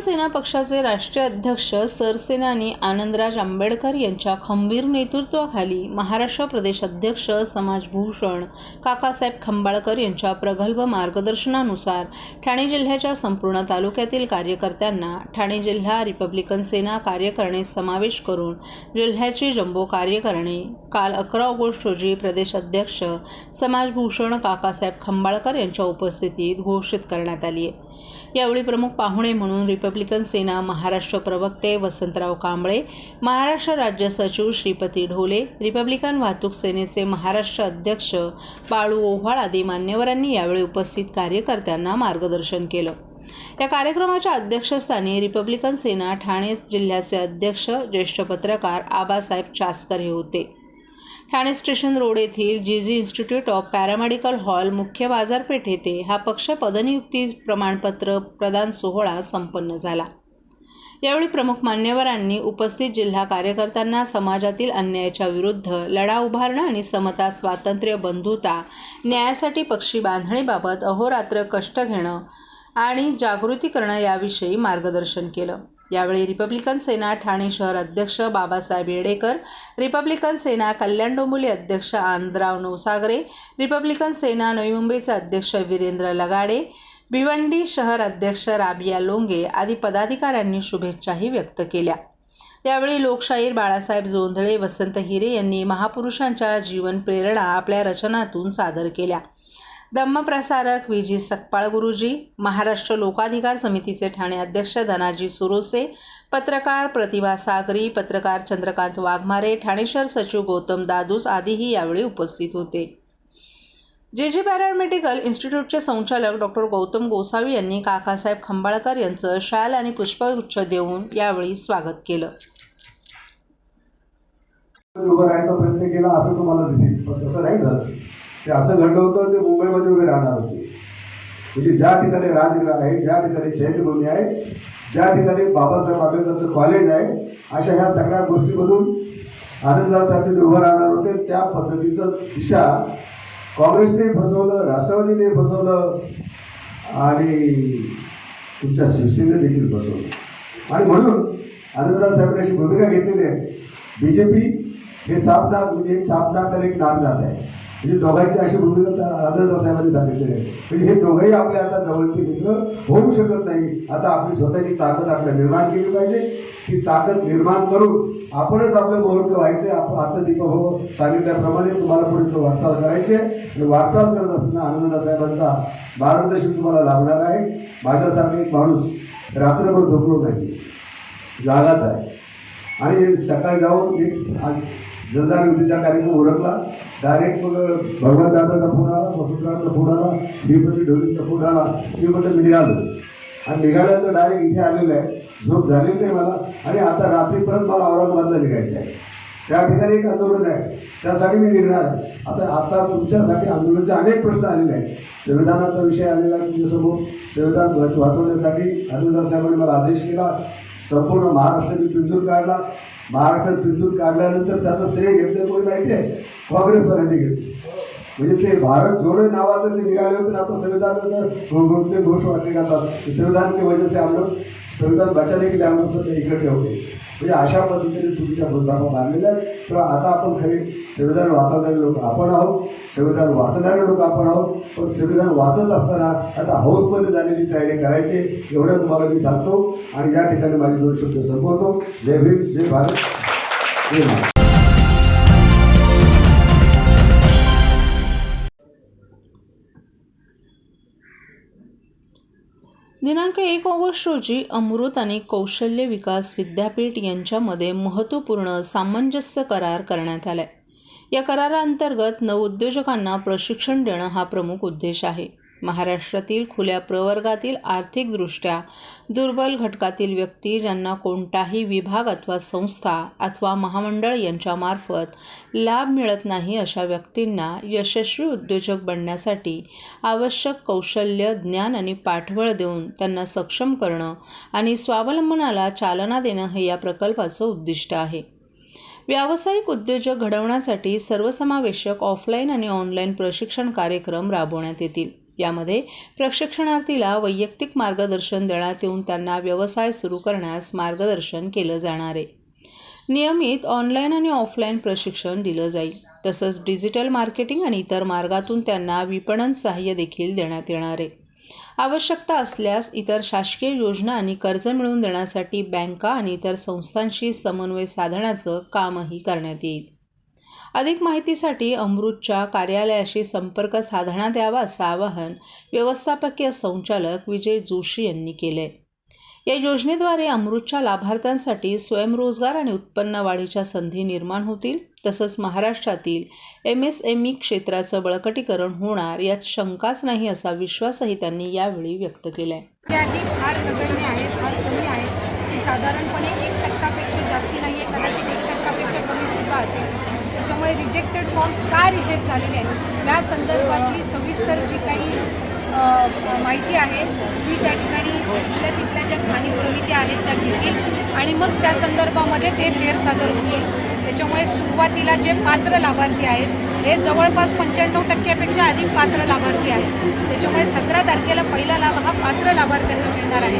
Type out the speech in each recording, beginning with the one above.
सेना पक्षाचे राष्ट्रीय अध्यक्ष सरसेनानी आनंदराज आंबेडकर यांच्या खंबीर नेतृत्वाखाली महाराष्ट्र प्रदेश अध्यक्ष समाजभूषण काकासाहेब खंबाळकर यांच्या प्रगल्भ मार्गदर्शनानुसार ठाणे जिल्ह्याच्या संपूर्ण तालुक्यातील कार्यकर्त्यांना ठाणे जिल्हा रिपब्लिकन सेना कार्यकारिणीत समावेश करून जिल्ह्याची जम्बो कार्यकारिणी काल अकरा ऑगस्ट रोजी प्रदेश अध्यक्ष समाजभूषण काकासाहेब खंबाळकर यांच्या उपस्थितीत घोषित करण्यात आली आहे. यावेळी प्रमुख पाहुणे म्हणून रिपब्लिकन सेना महाराष्ट्र प्रवक्ते वसंतराव कांबळे महाराष्ट्र राज्य सचिव श्रीपती ढोले रिपब्लिकन वाहतूक सेनेचे महाराष्ट्र अध्यक्ष बाळू ओव्हाळ आदी मान्यवरांनी यावेळी उपस्थित कार्यकर्त्यांना मार्गदर्शन केलं. या कार्यक्रमाच्या अध्यक्षस्थानी रिपब्लिकन सेना ठाणे जिल्ह्याचे अध्यक्ष ज्येष्ठ पत्रकार आबासाहेब चासकर हे होते. ठाणे स्टेशन रोड येथील G G institute of paramedical hall मुख्य बाजारपेठ येथे हा पक्ष पदनियुक्ती प्रमाणपत्र प्रदान सोहळा संपन्न झाला. यावेळी प्रमुख मान्यवरांनी उपस्थित जिल्हा कार्यकर्त्यांना समाजातील अन्यायाच्या विरुद्ध लढा उभारणं आणि समता स्वातंत्र्य बंधुता न्यायासाठी पक्षी बांधणीबाबत अहोरात्र कष्ट घेणं आणि जागृती करणं याविषयी मार्गदर्शन केलं. यावेळी रिपब्लिकन सेना ठाणे शहर अध्यक्ष बाबासाहेब येडेकर रिपब्लिकन सेना कल्याण डोंबोली अध्यक्ष आनंदराव नवसागरे रिपब्लिकन सेना नवी मुंबईचे अध्यक्ष वीरेंद्र लगाडे भिवंडी शहर अध्यक्ष राबिया लोंगे आदी पदाधिकाऱ्यांनी शुभेच्छाही व्यक्त केल्या. यावेळी लोकशाहीर बाळासाहेब जोंधळे वसंत हिरे यांनी महापुरुषांच्या जीवन प्रेरणा आपल्या रचनातून सादर केल्या. धम्मप्रसारक वि जी. सकपाळ गुरुजी महाराष्ट्र लोकाधिकार समितीचे ठाणे अध्यक्ष धनाजी सुरोसे पत्रकार प्रतिभा सागरी पत्रकार चंद्रकांत वाघमारे ठाणे शहर सचिव गौतम दादूस आदीही यावेळी उपस्थित होते. जे. जे. पॅरामेडिकल इन्स्टिट्यूटचे संचालक डॉक्टर गौतम गोसावी यांनी काकासाहेब खंबाळकर यांचं शाल आणि पुष्पगुच्छ देऊन यावेळी स्वागत केलं. उभं राहायचा प्रयत्न केला असं तुम्हाला दिसेल पण तसं नाही झालं. ते असं घडलं होतं ते मुंबईमध्ये उभे राहणार होते. म्हणजे ज्या ठिकाणी राजगृह आहे ज्या ठिकाणी चैत्यभूमी आहे ज्या ठिकाणी बाबासाहेब आंबेडकरचं कॉलेज आहे अशा ह्या सगळ्या गोष्टीमधून आनंदासाठी ते उभं राहणार होते. त्या पद्धतीचं दिशा काँग्रेसने फसवलं राष्ट्रवादीने फसवलं आणि तुमच्या शिवसेनेने देखील फसवलं आणि म्हणून आनंदराव साहेबांनी अशी भूमिका घेतलेली आहे. बी जे पी हे सापना म्हणजे एक साप नाक आणि एक नाक आहे. म्हणजे दोघांची अशी भूमिका त्या साहेबांनी सांगितलेली आहे. म्हणजे हे दोघंही आपल्या आता जवळचे मित्र होऊ शकत नाही. आता आपली स्वतःची ताकद आपल्या निर्माण केली पाहिजे. ती ताकद निर्माण करून आपणच आपलं मुहूर्त व्हायचे आपण आता दीपभाऊ सांगितल्याप्रमाणे तुम्हाला पुढे वाटचाल करायचे आणि वाटचाल करत असताना आनंदराव साहेबांचा मार्गदर्शन तुम्हाला लाभणार आहे. माझ्यासारखा एक माणूस रात्रभर झोपलो नाही. जागाच आहे. आणि सकाळी जाऊन एक जलदार युतीचा कार्यक्रम ओळखला. डायरेक्ट मग भगवान दादाचा फोन आला वसुंधराचा फोन आला श्रीपती ढोलींचा फोन आला. ते म्हटलं मी निघालो. आणि निघाल्यानंतर डायरेक्ट इथे आलेलं आहे. झोप झालेली नाही मला. आणि आता रात्रीपर्यंत मला औरंगाबादला निघायचं आहे. त्या ठिकाणी एक आंदोलन आहे. त्यासाठी मी निघणार आहे. आता आता तुमच्यासाठी आंदोलनाचे अनेक प्रश्न आलेले आहेत. संविधानाचा विषय आलेला आहे तुमच्यासमोर. संविधान वाचवण्यासाठी आनंददास साहेबांनी मला आदेश केला. संपूर्ण महाराष्ट्राने पिंजूर काढला. महाराष्ट्रात पिंजून काढल्यानंतर त्याचं श्रेय घेतलं कोणी माहिती आहे? काँग्रेसवाल्यांनी घेतलं. म्हणजे ते भारत जोडो नावाचं ते निघाले होते आता संविधानाचं घो- ते घोष वाटले जातात संविधान के वजह से हम लोग संविधान बचाने के लिए हम लोग सब म्हणजे अशा पद्धतीने चुकीच्या भूलथापा मारलेल्या आहेत. तेव्हा आता आपण खरे संविधान वाचवणारे लोक आपण आहोत. संविधान वाचणारे लोक आपण आहोत. पण संविधान वाचत असताना आता हाऊसमध्ये जाण्याची तयारी करायची एवढं तुम्हाला मी सांगतो. आणि या ठिकाणी माझे दोन शब्द संपवतो. जय भीम जय भारत. जय महाराज दिनांक एक ऑगस्ट रोजी अमृत आणि कौशल्य विकास विद्यापीठ यांच्यामध्ये महत्त्वपूर्ण सामंजस्य करार करण्यात आलाय. या कराराअंतर्गत नवउद्योजकांना प्रशिक्षण देणं हा प्रमुख उद्देश आहे. महाराष्ट्रातील खुल्या प्रवर्गातील आर्थिकदृष्ट्या दुर्बल घटकातील व्यक्ती ज्यांना कोणताही विभाग अथवा संस्था अथवा महामंडळ यांच्यामार्फत लाभ मिळत नाही अशा व्यक्तींना यशस्वी उद्योजक बनण्यासाठी आवश्यक कौशल्य ज्ञान आणि पाठबळ देऊन त्यांना सक्षम करणं आणि स्वावलंबनाला चालना देणं हे या प्रकल्पाचं उद्दिष्ट आहे. व्यावसायिक उद्योजक घडवण्यासाठी सर्वसमावेशक ऑफलाईन आणि ऑनलाईन प्रशिक्षण कार्यक्रम राबवण्यात येतील. यामध्ये प्रशिक्षणार्थीला वैयक्तिक मार्गदर्शन देण्यात येऊन त्यांना व्यवसाय सुरू करण्यास मार्गदर्शन केलं जाणार आहे. नियमित ऑनलाईन आणि ऑफलाईन प्रशिक्षण दिलं जाईल. तसंच डिजिटल मार्केटिंग आणि इतर मार्गातून त्यांना विपणन सहाय्य देखील देण्यात येणार आहे. आवश्यकता असल्यास इतर शासकीय योजना आणि कर्ज मिळवून देण्यासाठी बँका आणि इतर संस्थांशी समन्वय साधण्याचं कामही करण्यात येईल. अधिक माहितीसाठी अमृतच्या कार्यालयाशी संपर्क साधण्यात यावा असं आवाहन व्यवस्थापकीय संचालक विजय जोशी यांनी केले या योजनेद्वारे अमृतच्या लाभार्थ्यांसाठी स्वयंरोजगार आणि उत्पन्न वाढीच्या संधी निर्माण होतील तसंच महाराष्ट्रातील एम एस एम ई क्षेत्राचं बळकटीकरण होणार यात शंकाच नाही असा विश्वासही त्यांनी यावेळी व्यक्त केला आहे फार नगण्य फार कमी की साधारणपणे एक टक्कापेक्षा जास्ती नाही आहे कदाचित एक टक्कापेक्षा कमीसुद्धा असेल. त्यामुळे रिजेक्टेड फॉर्म्स का रिजेक्ट झालेले आहेत? या संदर्भातली सविस्तर जी काही माहिती आहे ती त्या ठिकाणी तिथल्या तिथल्या ज्या स्थानिक समित्या आहेत त्या घेतील. आणि मग त्या संदर्भामध्ये ते फेर सादर होतील. त्याच्यामुळे सुरुवातीला जे पात्र लाभार्थी आहेत हे जवळपास पंच्याण्णव टक्क्यापेक्षा अधिक पात्र लाभार्थी आहेत. त्याच्यामुळे सतरा तारखेला पहिला लाभ हा पात्र लाभार्थ्यांना मिळणार आहे.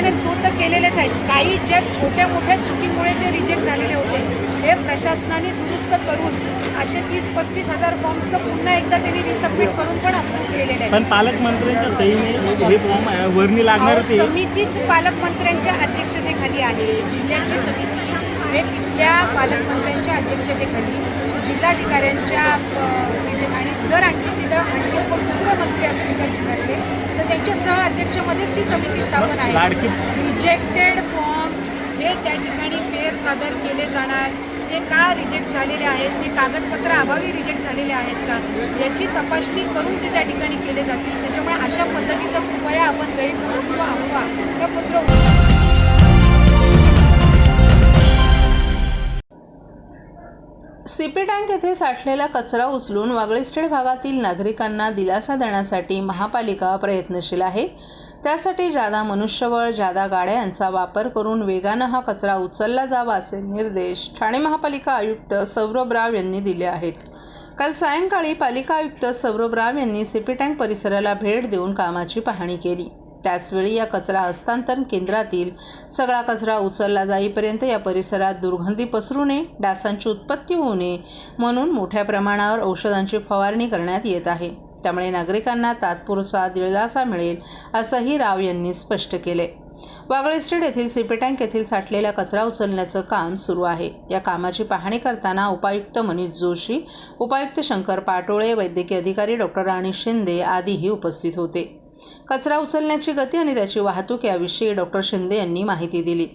नाही, तो तर केलेलेच आहेत. काही ज्या छोट्या मोठ्या चुकीमुळे जे रिजेक्ट झालेले होते हे प्रशासनाने दुरुस्त करून असे तीस पस्तीस हजार फॉर्म्स तर पुन्हा एकदा त्यांनी रिसबमिट करून पण अप्रूव्ह केलेले आहेत. पण पालकमंत्र्यांच्या सहीने हे फॉर्म वर्णी लागणार समितीच पालकमंत्र्यांच्या अध्यक्षतेखाली आहे. जिल्ह्याची समिती तिथल्या पालकमंत्र्यांच्या अध्यक्षतेखाली जिल्हाधिकाऱ्यांच्या आणि जर आणखी तिथं आणखी कोण दुसरे मंत्री असतील त्या जिल्ह्यातले तर त्यांच्या सह अध्यक्षमध्येच ती समिती स्थापन आहे. रिजेक्टेड फॉर्म्स हे त्या ठिकाणी फेर सादर केले जाणार. ते का रिजेक्ट झालेले आहेत? ते कागदपत्र अभावी रिजेक्ट झालेले आहेत का? याची तपासणी करून ते त्या ठिकाणी केले जातील. त्याच्यामुळे अशा पद्धतीचा कृपया आपण गैरसमज किंवा अफवा त्या पसरवू सीपी टँक येथे साठलेला कचरा उचलून वागळीस्टेड भागातील नागरिकांना दिलासा देण्यासाठी महापालिका प्रयत्नशील आहे. त्यासाठी जादा मनुष्यबळ जादा गाड्या यांचा वापर करून वेगानं हा कचरा उचलला जावा असे निर्देश ठाणे महापालिका आयुक्त सौरभ राव यांनी दिले आहेत. काल सायंकाळी पालिका आयुक्त सौरभ राव यांनी सीपी टँक परिसराला भेट देऊन कामाची पाहणी केली. त्याचवेळी या कचरा हस्तांतरण केंद्रातील सगळा कचरा उचलला जाईपर्यंत या परिसरात दुर्गंधी पसरू नये डासांची उत्पत्ती होऊ नये म्हणून मोठ्या प्रमाणावर औषधांची फवारणी करण्यात येत आहे. त्यामुळे नागरिकांना तात्पुरता दिलासा मिळेल असंही राव यांनी स्पष्ट केले. वागळे स्टेट येथील सिपेटँक येथील साठलेला कचरा उचलण्याचं काम सुरू आहे. या कामाची पाहणी करताना उपायुक्त मनीष जोशी उपायुक्त शंकर पाटोळे वैद्यकीय अधिकारी डॉक्टर राणी शिंदे आदीही उपस्थित होते. कचरा उचलण्याची गती आणि त्याची वाहतूक याविषयी डॉक्टर शिंदे यांनी माहिती दिली.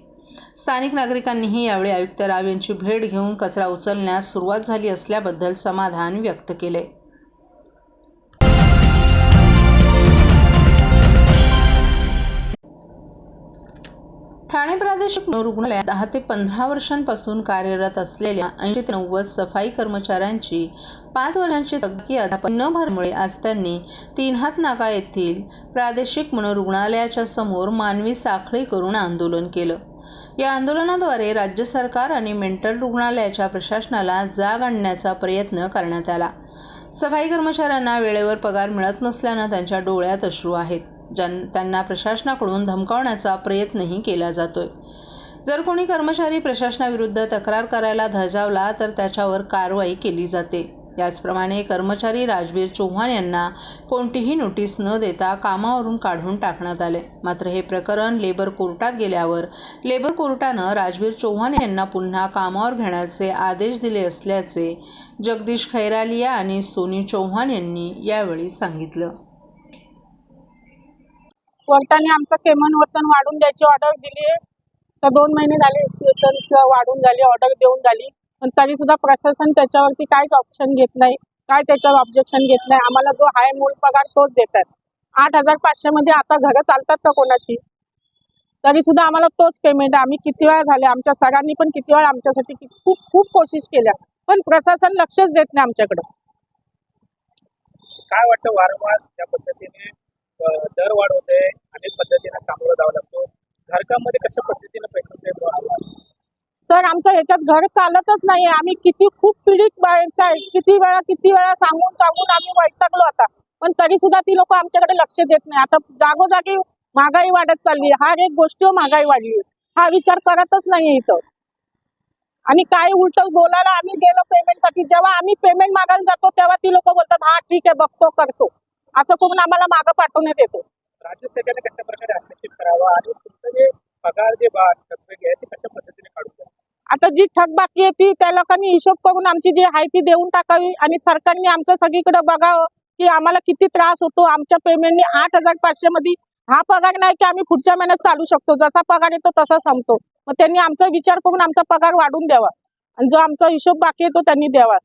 स्थानिक नागरिकांनीही यावेळी आयुक्त राव यांची भेट घेऊन कचरा उचलण्यास सुरुवात झाली असल्याबद्दल समाधान व्यक्त केले. ठाणे प्रादेशिक रुग्णालयात दहा ते पंधरा वर्षांपासून कार्यरत असलेल्या ऐंशी ते नव्वद सफाई कर्मचाऱ्यांची पाच वर्षांची तक्की अद्याप न भरमुळे आज त्यांनी तीन हात नाका येथील प्रादेशिक मनोरुग्णालयाच्या समोर मानवी साखळी करून आंदोलन केलं. या आंदोलनाद्वारे राज्य सरकार आणि मेंटल रुग्णालयाच्या प्रशासनाला जाग आणण्याचा प्रयत्न करण्यात आला. सफाई कर्मचाऱ्यांना वेळेवर पगार मिळत नसल्यानं त्यांच्या डोळ्यात अश्रू आहेत. ज्यां त्यांना प्रशासनाकडून धमकावण्याचा प्रयत्नही केला जातोय. जर कोणी कर्मचारी प्रशासनाविरुद्ध तक्रार करायला धजावला तर त्याच्यावर कारवाई केली जाते. याचप्रमाणे कर्मचारी राजवीर चौहान यांना कोणतीही नोटीस न देता कामावरून काढून टाकण्यात आले. मात्र हे प्रकरण लेबर कोर्टात गेल्यावर लेबर कोर्टानं राजवीर चौहान यांना पुन्हा कामावर घेण्याचे आदेश दिले असल्याचे जगदीश खैरालिया आणि सोनी चौहान यांनी यावेळी सांगितलं. कोर्टाने आमचं केमन वर्तन वाढून द्यायची ऑर्डर दिली आहे. तर दोन महिने झाले वेतनचं वाढून झाली ऑर्डर देऊन झाली. पण तरी सुद्धा प्रशासन त्याच्यावरती काहीच ऑप्शन घेत नाही. काय त्याच्यावर ऑब्जेक्शन घेत नाही? आम्हाला जो हाय मूळ पगार तोच देतात. आठ हजार पाचशे मध्ये आता घरं चालतात का कोणाची? तरी सुद्धा आम्हाला तोच पेमेंट आहे. आम्ही किती वेळा झाले आमच्या सरांनी पण किती वेळा आमच्यासाठी खूप खूप कोशिश केल्या. पण प्रशासन लक्षच देत नाही आमच्याकडे. काय वाटतं वारंवार त्या पद्धतीने दर वाढ होते अनेक पद्धतीने सामोरं जावं लागतो. घरकामध्ये कशा पद्धतीने पैशांचे सर आमचं ह्याच्यात घर चालतच नाहीये. आम्ही किती खूप पीडित माणसं आहे किती वेळा किती वेळा सांगून सांगून आम्ही वैतागलो आता. पण तरी सुद्धा ती लोक आमच्याकडे लक्ष देत नाही. आता जागोजागी महागाई वाढत चालली हर एक गोष्टीवर महागाई वाढली हा विचार करतच नाहीये इथं. आणि काय उलट बोलायला आम्ही गेलो पेमेंटसाठी जेव्हा आम्ही पेमेंट मागायला जातो तेव्हा ती लोक बोलतात हा ठीक आहे बघतो करतो. असं करून आम्हाला मागं पाठवण्यात येतो राज्य सरकारने कशा प्रकारे हस्तक्षेप करावा आणि तुमचं जे पगार जे आहे ते कशा पद्धतीने द्यावं आता जी थकबाकी आहे ती त्या लोकांनी हिशोब करून आमची जी आहे ती देऊन टाकावी आणि सरकारने आमचं सगळीकडे बघावं की आम्हाला किती त्रास होतो. आमच्या पेमेंटने आठ हजार पाचशे मध्ये हा पगार नाही की आम्ही पुढच्या महिन्यात चालू शकतो. जसा पगार येतो तसा संपतो. मग त्यांनी आमचा विचार करून आमचा पगार वाढून द्यावा. आणि जो आमचा हिशोब बाकी आहे तो त्यांनी द्यावा.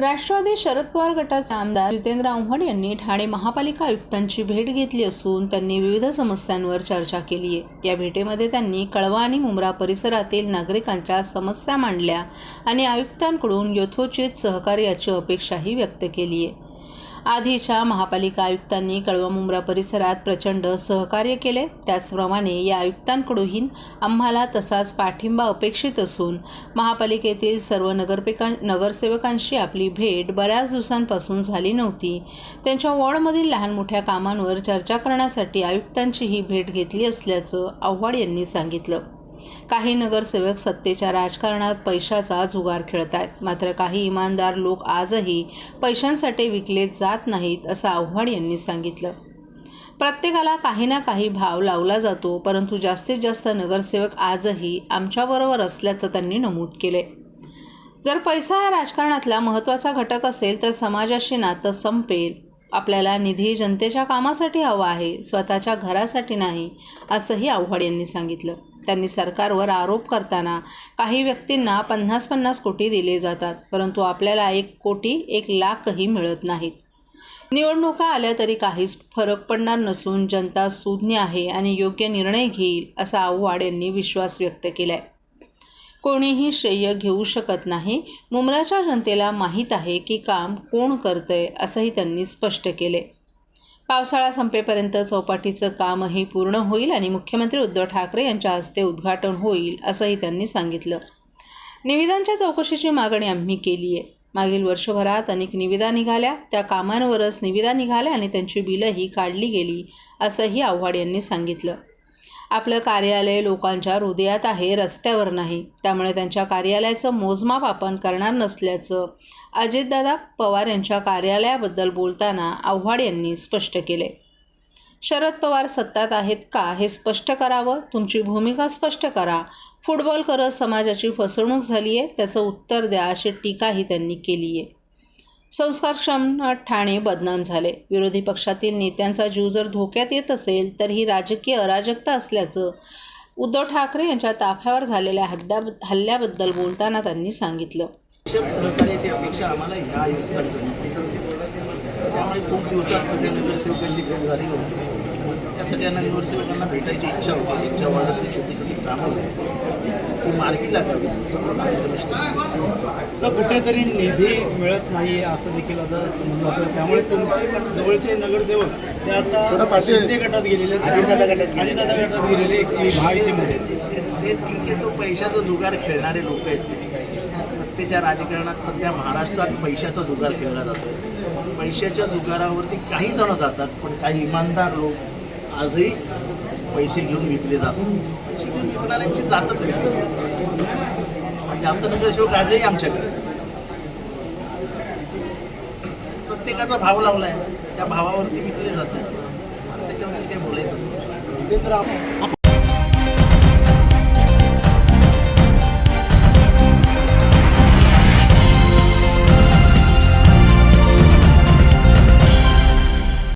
राष्ट्रवादी शरद पवार गटाचे आमदार जितेंद्र आव्हाड यांनी ठाणे महापालिका आयुक्तांची भेट घेतली असून त्यांनी विविध समस्यांवर चर्चा केली आहे या भेटीमध्ये त्यांनी कळवा आणि मुंब्रा परिसरातील नागरिकांच्या समस्या मांडल्या आणि आयुक्तांकडून यथोचित सहकार्याची अपेक्षाही व्यक्त केली आहे आधीच्या महापालिका आयुक्तांनी कळवा मुंब्रा परिसरात प्रचंड सहकार्य केले. त्याचप्रमाणे या आयुक्तांकडून आम्हाला तसाच पाठिंबा अपेक्षित असून महापालिकेतील सर्व नगरपेका नगरसेवकांशी आपली भेट बऱ्याच दिवसांपासून झाली नव्हती. त्यांच्या वॉर्डमधील लहान मोठ्या कामांवर चर्चा करण्यासाठी आयुक्तांची ही भेट घेतली असल्याचं आव्हाड यांनी सांगितलं. काही नगरसेवक सत्तेच्या राजकारणात पैशाचा जुगार खेळत आहेत मात्र काही इमानदार लोक आजही पैशांसाठी विकले जात नाहीत असं आव्हाड यांनी सांगितलं. प्रत्येकाला काही ना काही भाव लावला जातो परंतु जास्तीत जास्त नगरसेवक आजही आमच्याबरोबर असल्याचं त्यांनी नमूद केले जर पैसा हा राजकारणातला महत्त्वाचा घटक असेल तर समाजाशी नातं संपेल. आपल्याला निधी जनतेच्या कामासाठी हवा आहे स्वतःच्या घरासाठी नाही असंही आव्हाड यांनी सांगितलं. त्यांनी सरकारवर आरोप करताना काही व्यक्तींना पन्नास पन्नास कोटी दिले जातात परंतु आपल्याला एक कोटी एक लाखही मिळत नाहीत. निवडणुका आल्या तरी काहीच फरक पडणार नसून जनता सुज्ञ आहे आणि योग्य निर्णय घेईल असा आव्हाड यांनी विश्वास व्यक्त केला आहे कोणीही श्रेय घेऊ शकत नाही. मुंब्राच्या जनतेला माहीत आहे की काम कोण करतंय असंही त्यांनी स्पष्ट केले पावसाळा संपेपर्यंत चौपाटीचं कामही पूर्ण होईल आणि मुख्यमंत्री उद्धव ठाकरे यांच्या हस्ते उद्घाटन होईल असंही त्यांनी सांगितलं. निविदांच्या चौकशीची मागणी आम्ही केली आहे. मागील वर्षभरात अनेक निविदा निघाल्या. त्या कामांवरच निविदा निघाल्या आणि त्यांची बिलंही काढली गेली असंही आव्हाड यांनी सांगितलं. आपलं कार्यालय लोकांच्या हृदयात आहे रस्त्यावर नाही. त्यामुळे त्यांच्या कार्यालयाचं मोजमाप आपण करणार नसल्याचं अजितदादा पवार यांच्या कार्यालयाबद्दल बोलताना आव्हाड यांनी स्पष्ट केले. शरद पवार सत्तात आहेत का हे स्पष्ट करावं? तुमची भूमिका स्पष्ट करा. फुटबॉल करत समाजाची फसवणूक झाली आहे त्याचं उत्तर द्या अशी टीकाही त्यांनी केली आहे संस्कारक्षम ठाणे बदनाम झाले. विरोधी पक्षातील नेत्यांचा जीव जर धोक्यात येत असेल तर ही राजकीय अराजकता असल्याचं उद्धव ठाकरे यांच्या ताफ्यावर झालेल्या हद्या हल्ल्याबद्दल बोलताना त्यांनी सांगितलं. सहकार्याची अपेक्षा आम्हाला ह्या आयुक्तांकडून त्यामुळे खूप दिवसात सगळ्या नगरसेवकांची भेट झाली होती. त्या सगळ्या नगरसेवकांना भेटायची इच्छा होती. त्यांच्या वार्डातली छोटी छोटी कामं ती मार्गी लागावी तर कुठेतरी निधी मिळत नाही असं देखील आता समजलं जातं. त्यामुळे तुमचे जवळचे नगरसेवक ते आता शिंदे गटात गेलेले अजितदादा गटात गेलेले. महायुतीमध्ये. ते ते ठीक आहे तो पैशाचा जुगार खेळणारे लोक आहेत ते. सत्तेच्या राजकारणात सध्या महाराष्ट्रात पैशाचा जुगार खेळला जातो. पैशाच्या जुगारावरती काही जण जातात पण काही इमानदार लोक आजही पैसे घेऊन विकले जातात. अशी विकणाऱ्यांची जातच वेगळी असते. पण जास्त नगरसेवक आजही आमच्याकडे. प्रत्येकाचा भाव लावलाय. त्या भावावरती विकले जातात. त्याच्यासाठी काही बोलायचं आव्हाड